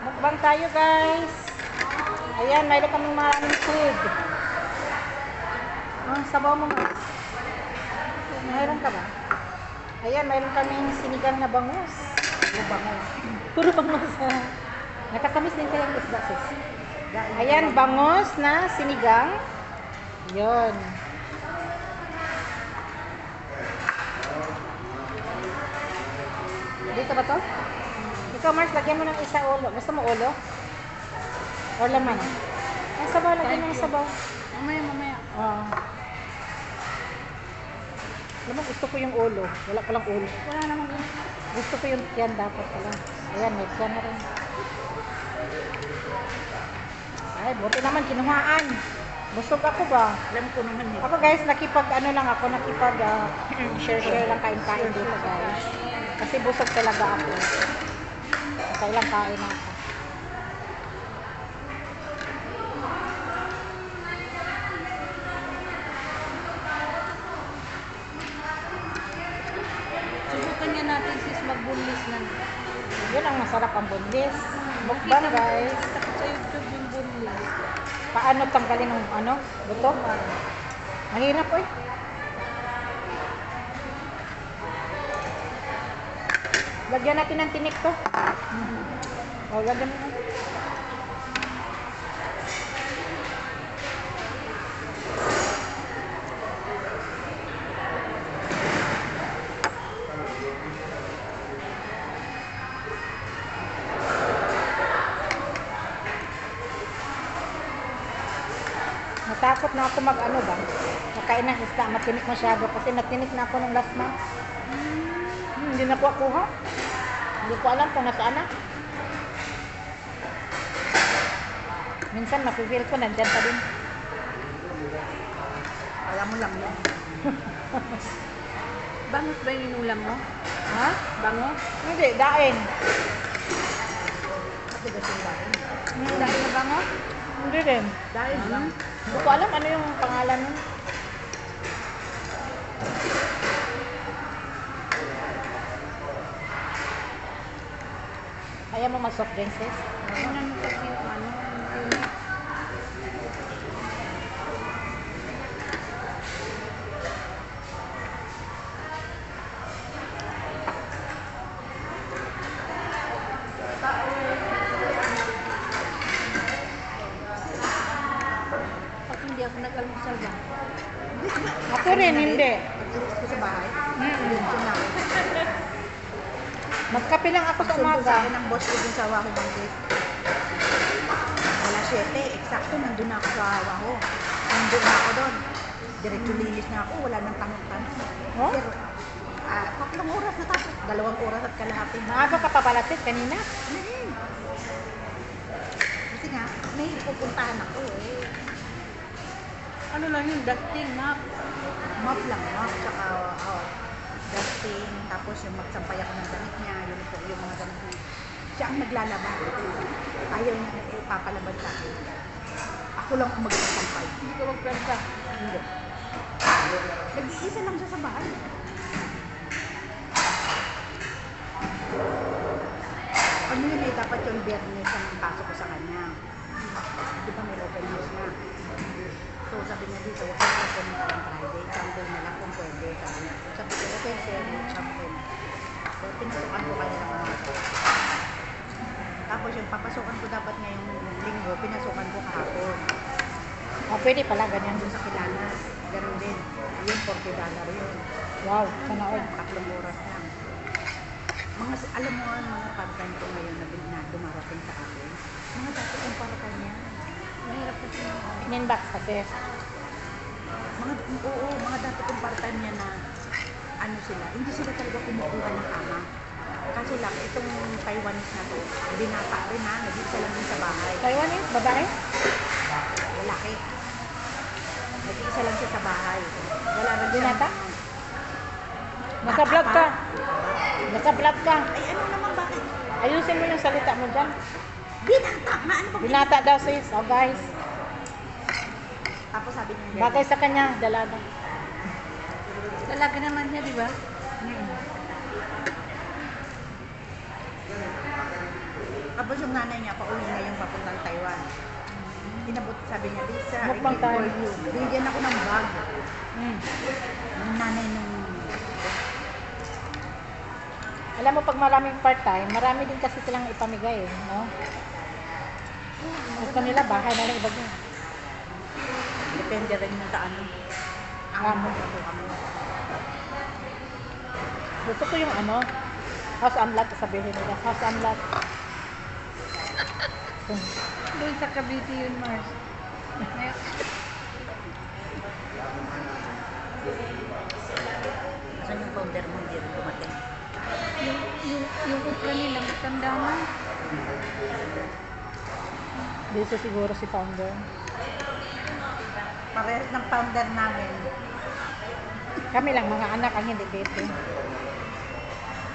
Mukbang tayo guys. Ayan, mayroon kaming maraming food. Ah, sabaw mo nga. Mayroon ka ba? Ayan, mayroon kaming sinigang na bangus. Puro bangus. Puro bangus. ah. Nakatamis din kayang isda sis. Ayan, bangus na sinigang. Yun. Dito ba to? Ikaw, Mars, lagyan mo ng isa ulo. Gusto mo ulo? Or laman? Ang sabaw, lagyan mo ng sabaw. Mamaya, mamaya. Oo. Alam mo, gusto ko yung ulo. Wala palang ulo. Wala namang yun. Gusto ko yung tiyan dapat pala. Ayan, may tiyan na rin. Ay, buti naman, kinuhaan. Busog ako ba? Alam ko naman eh. Ako guys, nakipag ano lang ako, nakipag ah, share-share lang kain-kain dito guys. Kasi busog talaga ako. Kailang kain ako. Subukan nga natin sis magbunlis na. Yun ang masarap ang bunlis. Mukbang guys. Sa YouTube yung bunlis. Paano tanggalin ng ano? Buto? Mahirap eh. Lagyan natin ng tinik to. O, lagyan mo. Natakot na ako mag ano ba? Nakain ng isda, matinik masyado kasi natinik na ako nung last month. Hmm, hindi na po ako kuha. Hindi ko alam kung nasaan na. Minsan mapipil ko, nandyan pa din. Alam mo lang yan. Bangot ba yung inulam mo? Ha? Bangot? Hindi, daing. Kasi ba siya dahil? Hmm. Dahil na bangot? Hindi rin. Dahil lang. Hindi ko alam ano yung pangalan nun. Ayaw mo mag-soft drinks, sis? Ano mo kasi yung ano? Pagsundo sa umaga. akin ng boss ko dun sa Waho Banggit. Alas 7, eksakto, nandun na ako sa Waho. Nandun na ako doon. Diretso lilis na ako, wala nang tanong-tanong. Oh? Pero, ah, tatlong oras na tapos, dalawang oras at kalahati na. Maaga ka pa pala, sis, kanina. Mm. Kasi nga, may pupuntahan ako eh. Ano lang yun, dusting, map. Map lang, map, tsaka oh, dusting, tapos yung magsampay ako ng damit niya, yung, yung mga damit niya. Siya ang naglalaban. Ayaw niya na ipapalaban sa akin. Ako lang ang magsasampay. Hindi ko magpenta. Hindi. Nag-iisa lang siya sa bahay. Ano yun eh, dapat yung biyernes ang pasok ko sa kanya. Di ba may open house na? So sabi niya dito, huwag mo open na ng Friday, Sunday na lang kung pwede. Sabi niya, sabi ko, okay sir, sabi ko. So pinasukan ko kanila mga Tapos yung papasukan ko dapat ngayong linggo, pinasukan ko kahapon. Oh, pwede pala, ganyan. Doon sa kilala, ganun din. Yun, 40 dollar yun. Wow, sana all. Tatlong oras lang. Mga, alam mo ang mga part-time ko ngayon na, na dumarating sa akin. Mga dati kong part-time yan. Mahirap kasi yung Ninbox kasi. Mga, oo, mga dati kong part-time yan na ano sila, hindi sila talaga kumukuha ng kama. Kaso lang, itong Taiwanese na to, binata rin ha, nag-isa lang din sa bahay. Taiwanese, babae? Lalaki. Nag-isa lang siya sa bahay. Wala rin Binata? Naka-vlog ka. Naka-vlog ka. Ay, ano naman bakit? Ayusin mo yung salita mo dyan. Binata nga, ano ba? Binata daw sis. Oh guys. Tapos sabi niya, Bagay sa kanya, dalaga. Dalaga naman niya, di ba? Mm. Tapos yung nanay niya, pauwi ngayon papuntang Taiwan. Inabot, sabi niya, Lisa, I Mukbang tayo. you. Bigyan ako ng bag. Mm. Yung nanay nung... Alam mo, pag maraming part-time, marami din kasi silang ipamigay, eh, no? Gusto nila, bahay na lang iba din. Depende rin yung sa ano. Ang Amo. ano kami. Gusto ko yung ano, house unlock, sabihin nila, house unlock. Doon sa Cavite yun, Mars. Saan yung founder mo hindi rin dumating? yung, yung, yung ukra nila, matanda na. Dito siguro si founder. Parehas ng founder namin. Kami lang, mga anak ang hindi dito.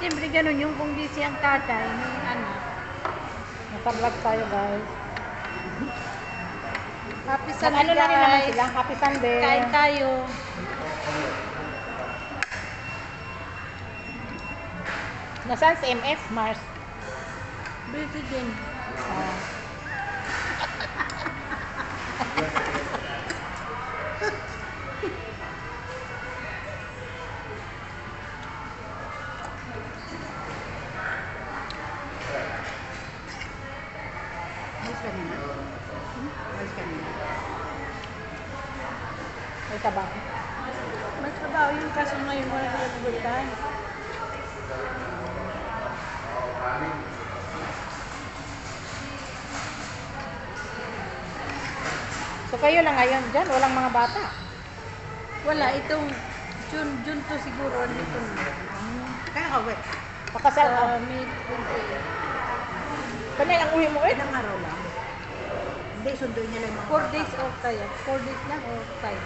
Siyempre ganun yung kung busy ang tatay, may anak. Nasa vlog tayo, guys. Happy Mag Sunday, ano na rin naman guys. sila, happy Sunday. Kain tayo. Nasaan si MS, Mars? Busy din. Ah. Kayo lang ngayon dyan, walang mga bata. Wala, itong June, June to siguro nito na. Kaya ka, wait. Pakasal ka. Sa May 28. Kanya lang uwi mo eh. Ilang araw lang. Hindi, sunduin niya lang yung mga 4 bata. days off tayo. 4 days lang or 5.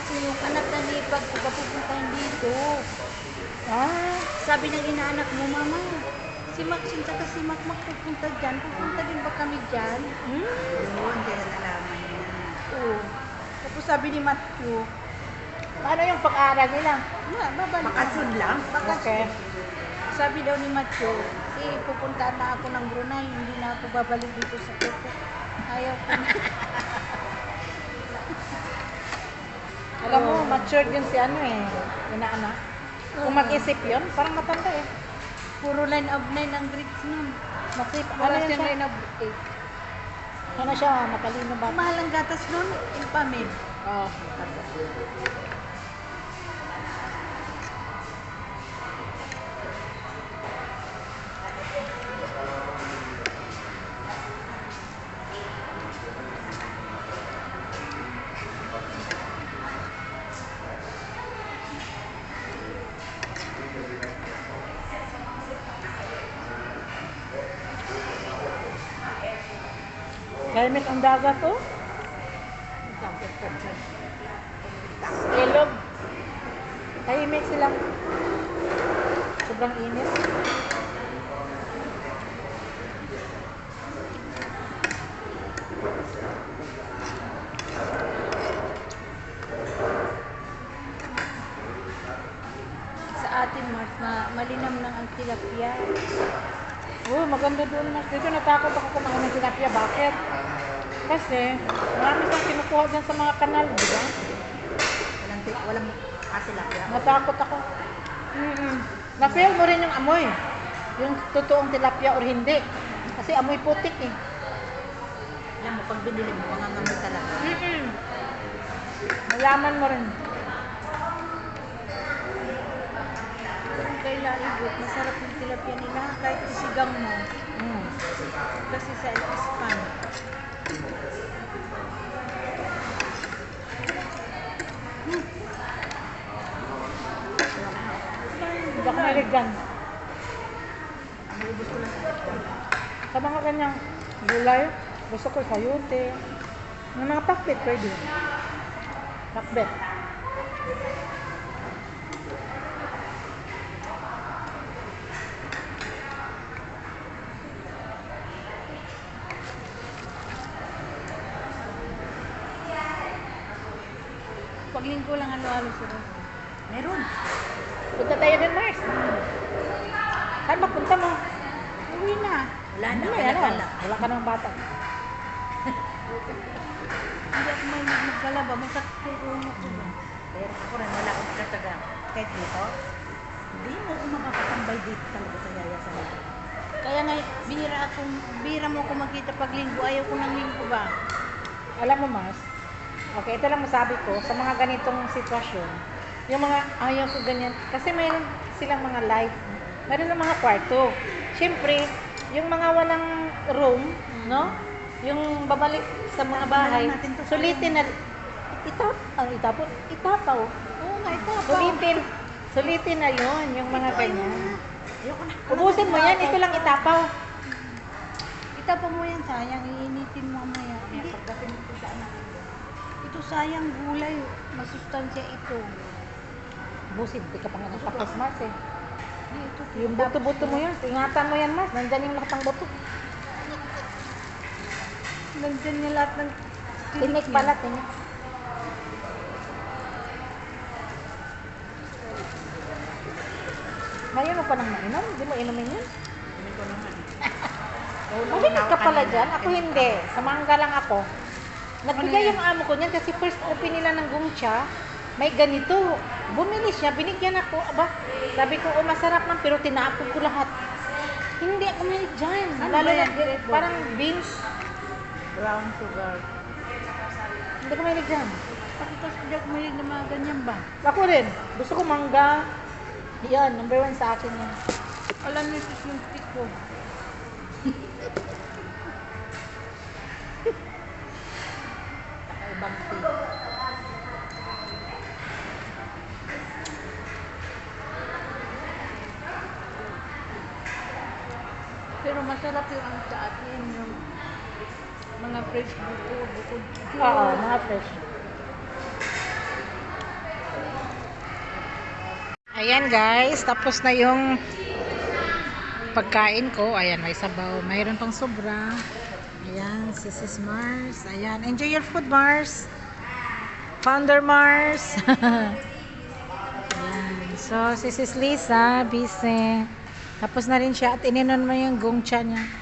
Kasi yung anak na ni Pag pupuntahan dito. Ah, Sabi ng inaanak mo, Mama, si Maxine tsaka si Mac Mac pupunta dyan. Pupunta din ba kami dyan? hmm. Yun, kaya nalaman niya. Oo. Tapos sabi ni Matthew, Paano yung pag-aaral nila? Ma, babalik lang? Okay. Sabi daw ni Matthew, eh, pupunta na ako ng Brunei, hindi na ako babalik dito sa Phuket. Ayaw ko na. Alam mo, matured yun si ano eh. Inaanak. Kung mag-isip yun, parang matanda eh. Puro line of 9 ang grades nun. Masip, ano Wala yan siyang siya? line of 8. Ano siya, matalino ba? Mahal ang gatas nun, Impamid. Oo. Climate ang dagat oh. Ilog. Tahimik sila. Sobrang init. Sa atin, Mars, na malinam lang ang tilapia. Oh, maganda doon. Mas dito natakot ako kumain ng tilapia. Bakit? Kasi marami siyang kinukuha dyan sa mga kanal, di ba? Walang, walang asilapya. Natakot ako. Mm-mm. Na-feel mo rin yung amoy. Yung totoong tilapia or hindi. Kasi amoy putik eh. Alam mo, pag binili mo, mga ngamit talaga. Mm-mm. Malaman mo rin. Kailan ibot, masarap yung tilapia nila kahit isigang mo. Kasi sa Ispan. Hindi ako mahilig dyan. Naubos ko lang mga ganyang gulay, gusto ko sayote. Yung mga pakbet pwede. Pakbet. Pag linggo lang halo-halo sila. Meron. Punta tayo din, Mars. Saan ba punta mo? Uwi na. Wala na, Ano, wala ano? wala. Wala ka ng bata. Hindi ako may magkalaba. Masakit yung ulo ko ba? Pero ako rin, wala akong kataga. Kahit dito, hindi mo ako makakatambay dito talaga sa yayasan nito. Kaya nga, bihira akong, bihira mo ako makita pag linggo. Ayaw ko ng linggo ba? Alam mo, Mars, okay, ito lang masabi ko, sa mga ganitong sitwasyon, yung mga ayaw ko ganyan, kasi mayroon silang mga live, mayroon ng mga kwarto. Siyempre, yung mga walang room, no? Yung babalik sa mga bahay, sulitin na, itap, ang itapon, itapaw. Oo nga, ito. Sulitin, sulitin na yon yung mga ganyan. Ubusin mo yan, ito lang itapaw. Itapa mo yan, sayang. Iinitin mo mamaya. Hindi. Pagdating ko sa anak. Ito sayang gulay. Masustansya ito. Busin, di ka pa nga nagpapos, Mars eh. Hindi, ito. Yung buto-buto mo yun, ingatan mo yan, Mars. Nandyan yung lahat ng buto. Nandyan niya lahat ng Tinik pala, tinik. Ngayon mo pa nang mainom? Hindi mo inumin yun? Hindi ko naman. Mahilig ka pala dyan? Ako hindi. Sa mangga lang ako. Nagbigay yung amo ko niyan kasi first open nila ng gungcha. May ganito. Bumili siya, binigyan ako. Aba, sabi ko, oh masarap man, pero tinapon ko lahat. Hindi ako mahilig dyan. Ano Lalo na, parang beans. Brown sugar. Hindi ko mahilig dyan. Ako kasi hindi ako mahilig na mga ganyan ba? Ako rin. Gusto ko mangga. Yan, number one sa akin yan. Alam niyo ito yung stick ko. Kakaibang tea. Pero masarap yung ano sa atin, yung mga fresh buko, bukod. Oo, mga fresh. Ayan guys, tapos na yung pagkain ko. Ayan, may sabaw. Mayroon pang sobra. Ayan, si Sis Mars. Ayan, enjoy your food Mars. Founder Mars. Ayan. So, si Sis Lisa, busy. Tapos na rin siya at ininon mo yung gongcha niya.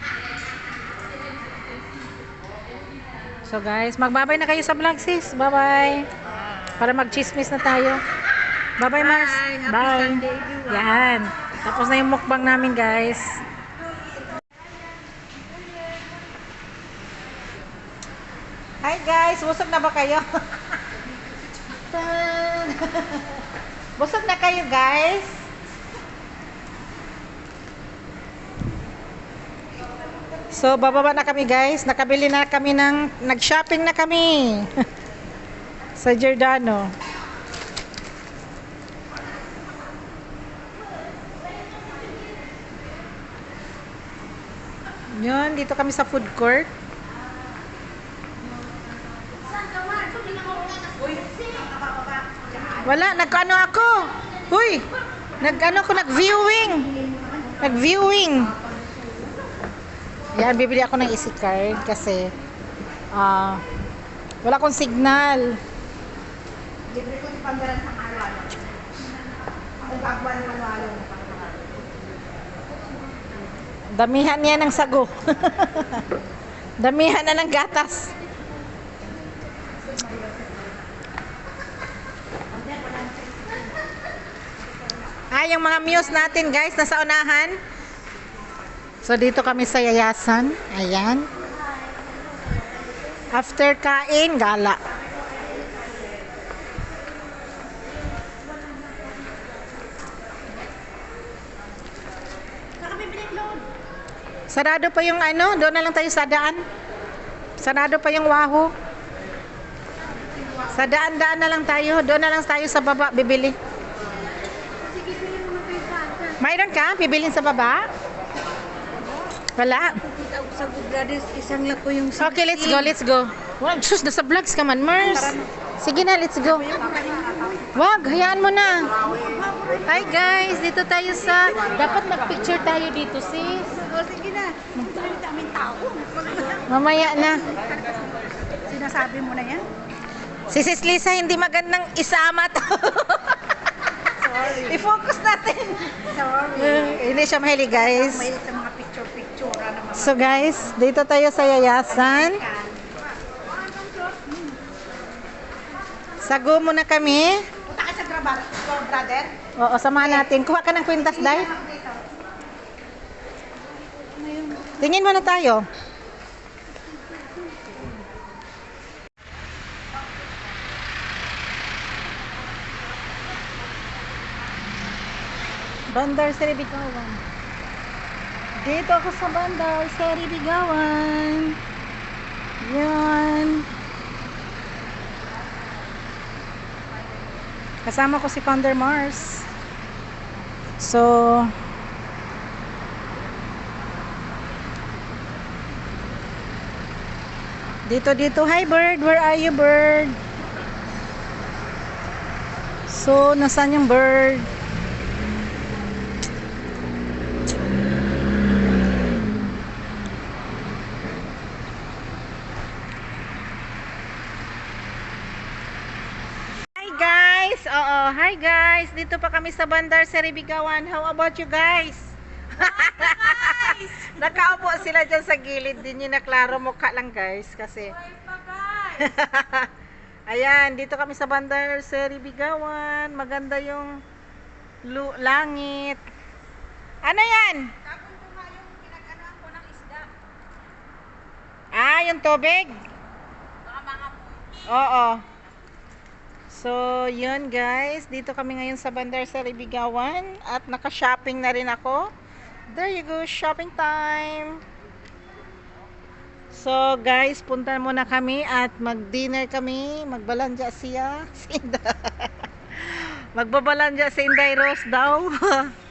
So guys, magbabay na kayo sa vlog sis. Bye-bye. Para mag-chismis na tayo. Bye-bye Mars. Bye. Bye. Sunday. Yan. Tapos na yung mukbang namin guys. Hi guys, busog na ba kayo? Busog na kayo guys? So, bababa na kami guys. Nakabili na kami ng, nag-shopping na kami. sa Giordano. Yun, dito kami sa food court. Wala, nag-ano ako. Huy, nag-ano ko, nag-viewing. Nag-viewing. Yan, bibili ako ng easy card kasi ah wala akong signal. Libre ko si Pandaran sa Marwalo. Ang gagawin ng Marwalo. Damihan niya ng sago. Damihan na ng gatas. Ah, yung mga muse natin guys, nasa unahan. So, dito kami sa yayasan. Ayan. After kain, gala. Sarado pa yung ano, doon na lang tayo sa daan. Sarado pa yung Wahoo. Sa daan-daan na lang tayo, doon na lang tayo sa baba bibili. Mayroon ka? Bibilin sa baba? Wala? Ako sa Brothers, isang lako yung Okay, let's go, let's go. Wag, sus, nasa vlogs ka man, Mars. Sige na, let's go. Wag, hayaan mo na. Hi guys, dito tayo sa... Dapat mag-picture tayo dito, sis. O, sige na. Daming tao. Mamaya na. Sinasabi mo na yan? Si Sis Lisa hindi magandang isama to. I-focus natin. Sorry. Eh, hindi siya mahilig, guys. Mahilig sa mga picture-picture. itsura ng mga So guys, dito tayo sa yayasan. Sago muna kami. Punta ka sa brother. Oo, samahan natin. Kuha ka ng kwintas, Day. Tingin muna tayo. Bandar Seri Bigawan. Dito ako sa Bandar Seri Bigawan. Yan. Kasama ko si Condor Mars. So, dito dito. Hi bird, where are you bird? So, nasaan yung bird? Hi guys! Oo, hi guys! Dito pa kami sa Bandar Seribigawan. How about you guys? Nakaupo sila dyan sa gilid. Din yung naklaro mukha lang guys. Kasi... Ayan, dito kami sa Bandar Seribigawan. Maganda yung langit. Ano yan? Tapos ko nga yung pinag-anuhan ko ng isda. Ah, yung tubig? Baka mga Oo. So, yun guys. Dito kami ngayon sa Bandar sa Libigawan. At naka-shopping na rin ako. There you go, shopping time. So, guys, punta muna kami at mag-dinner kami. Magbalanja siya. Si Inday. Magbabalanja si Inday Rose daw.